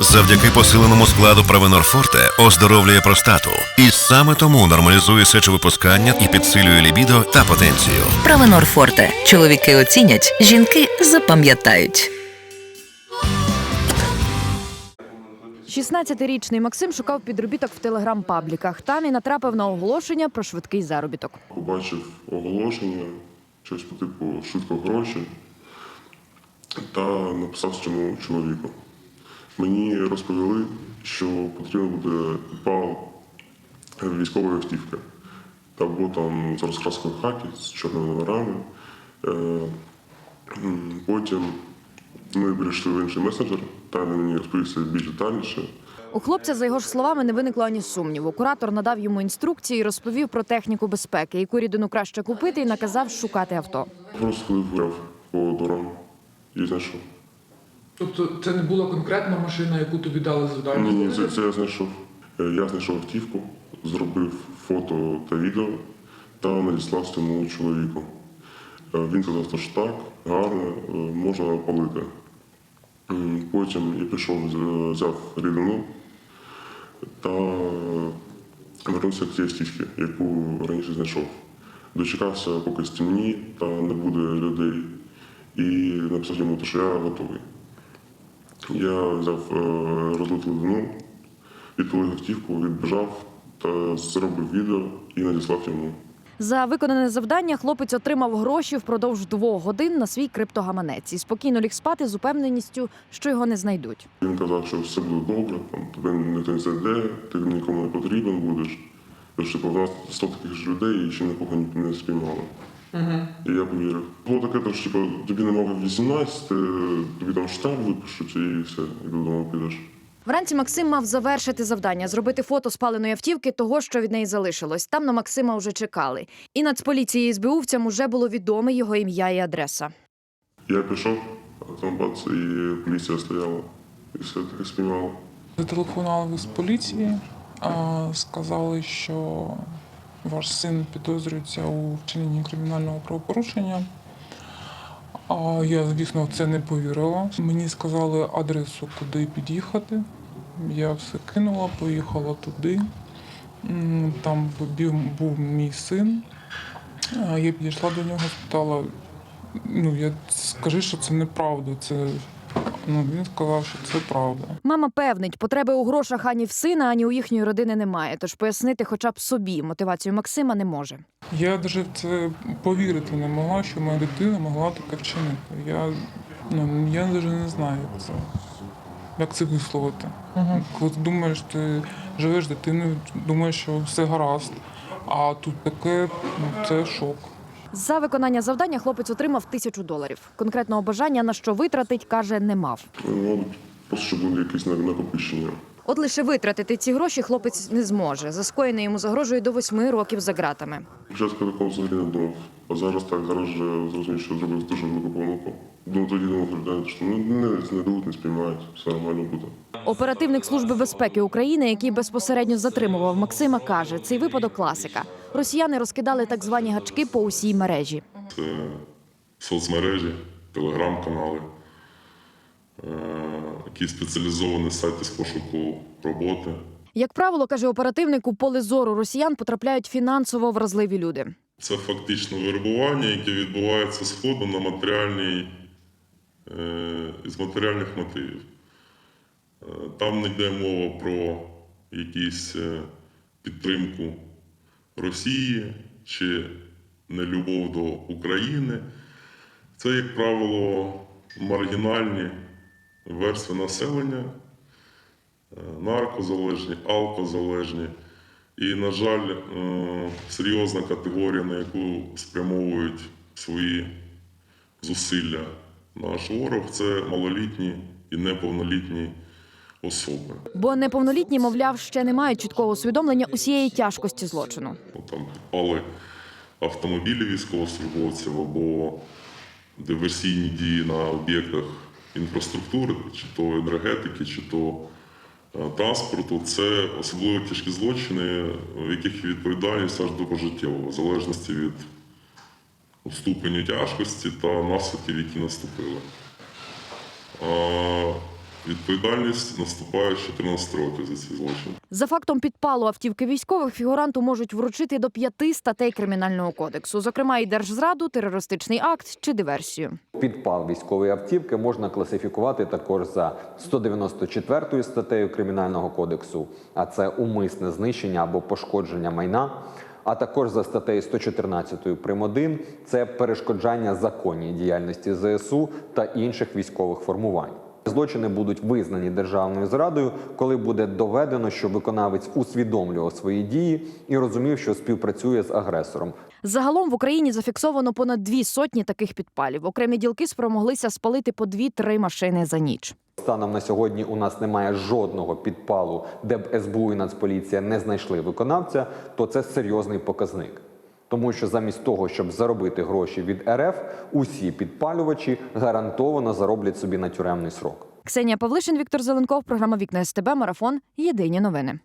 Завдяки посиленому складу Провенор Форте оздоровлює простату. І саме тому нормалізує сечовипускання і підсилює лібідо та потенцію. Правенор Форте. Чоловіки оцінять, жінки запам'ятають. 16-річний Максим шукав підробіток в телеграм-пабліках. Там і натрапив на оголошення про швидкий заробіток. побачив оголошення, щось по типу швидко гроші, та написав цьому чоловіку. Мені розповіли, що потрібно буде пал військової автівки. Та було там з розкраскою хакі, з чорними номерами. Е, Потім ми перейшли в інший месенджер, та він мені розповівся більш детальніше. У хлопця, за його ж словами, не виникло ані сумніву. Куратор надав йому інструкції, і розповів про техніку безпеки, яку рідину краще купити, і наказав шукати авто. Просто ходив по дорогам і знайшов. Тобто це не була конкретна машина, яку тобі дали завдання? Ні, ні, це, це я знайшов. Е, Я знайшов автівку, зробив фото та відео та надіслав цьому чоловіку. Е, Він сказав, що так, гарно, е, можна палити. Потім я пішов, взяв рідину та вернувся к цій автівці, яку раніше знайшов. Дочекався, поки стемні та не буде людей, і написав йому, що я готовий. Я взяв е, розлиту лину, відпалив автівку, відбіжав та зробив відео і надіслав йому. За виконане завдання хлопець отримав гроші впродовж двох годин на свій криптогаманець і спокійно ліг спати з упевненістю, що його не знайдуть. Він казав, що все буде добре, там, тебе ніхто не зайде, ти нікому не потрібен будеш. В нас 100 таких ж людей і ще нікого не- не спіймали. І я повірив. Було таке, що типу, тобі немає 18, тобі там штраф випишуть і все, і додому підеш. Вранці Максим мав завершити завдання, зробити фото спаленої автівки, того, що від неї залишилось. Там на Максима вже чекали. І Нацполіції і СБУвцям уже було відоме його ім'я і адреса. Я пішов, а там бац, і поліція стояла. І все таки спіймала. Зателефонували з поліції, а, сказали, що ваш син підозрюється у вчиненні кримінального правопорушення. А я, звісно, в це не повірила. Мені сказали адресу, куди під'їхати. Я все кинула, поїхала туди. Там був, мій син. Я підійшла до нього, спитала, ну я скажи, що це неправда. Це ну він сказав, що це правда. Мама певнить, потреби у грошах ані в сина, ані у їхньої родини немає. Тож пояснити хоча б собі мотивацію Максима не може. Я навіть в це повірити не могла, що моя дитина могла таке вчинити. Я ну я навіть не знаю, як це. Як це висловити? Коли ти думаєш, ти живеш дитиною, думаєш, що все гаразд, а тут таке, ну це шок. За виконання завдання хлопець отримав тисячу доларів. Конкретного бажання на що витратить, каже, не мав. Ну, щоб були якісь накопичення. От лише витратити ці гроші хлопець не зможе. За скоєне йому загрожує до восьми років за ґратами. Спочатку такого взагалі не думав. А зараз так, зараз вже зрозумів, що зробив дуже велику помилку. Ну тоді думав, що ну, не, дадуть, не спіймають, все нормально буде. Оперативник служби безпеки України, який безпосередньо затримував Максима, каже, цей випадок класика. Росіяни розкидали так звані гачки по усій мережі. Це соцмережі, телеграм-канали, е, якісь спеціалізовані сайти з пошуку роботи. Як правило, каже оперативник, у поле зору росіян потрапляють фінансово вразливі люди. Це фактично вербування, яке відбувається сходу на матеріальній, е, з матеріальних мотивів. Е, Там не йде мова про якісь підтримку Росії чи нелюбов до України. Це, як правило, маргінальні верстви населення, е, наркозалежні, алкозалежні. І, на жаль, е, серйозна категорія, на яку спрямовують свої зусилля наш ворог, це малолітні і неповнолітні особи. Бо неповнолітні, мовляв, ще не мають чіткого усвідомлення усієї тяжкості злочину. Ну, Там підпали автомобілі військовослужбовців або диверсійні дії на об'єктах інфраструктури, чи то енергетики, чи то е, транспорту. Це особливо тяжкі злочини, в яких відповідальність аж до пожиттєвого, в залежності від ступеню тяжкості та наслідків, які наступили. Відповідальність наступає з 14 років за ці злочини. За фактом підпалу автівки військових фігуранту можуть вручити до п'яти статей кримінального кодексу, зокрема і держзраду, терористичний акт чи диверсію. Підпал військової автівки можна класифікувати також за 194 статтею Кримінального кодексу, а це умисне знищення або пошкодження майна. А також за статтею 114 прим. 1 – це перешкоджання законній діяльності ЗСУ та інших військових формувань. Злочини будуть визнані державною зрадою, коли буде доведено, що виконавець усвідомлював свої дії і розумів, що співпрацює з агресором. Загалом в Україні зафіксовано понад дві сотні таких підпалів. Окремі ділки спромоглися спалити по дві-три машини за ніч. Станом на сьогодні у нас немає жодного підпалу, де б СБУ і Нацполіція не знайшли виконавця, то це серйозний показник. Тому що замість того, щоб заробити гроші від РФ, усі підпалювачі гарантовано зароблять собі на тюремний срок. Ксенія Павлишин, Віктор Зеленков, програма Вікна СТБ, Марафон. Єдині новини.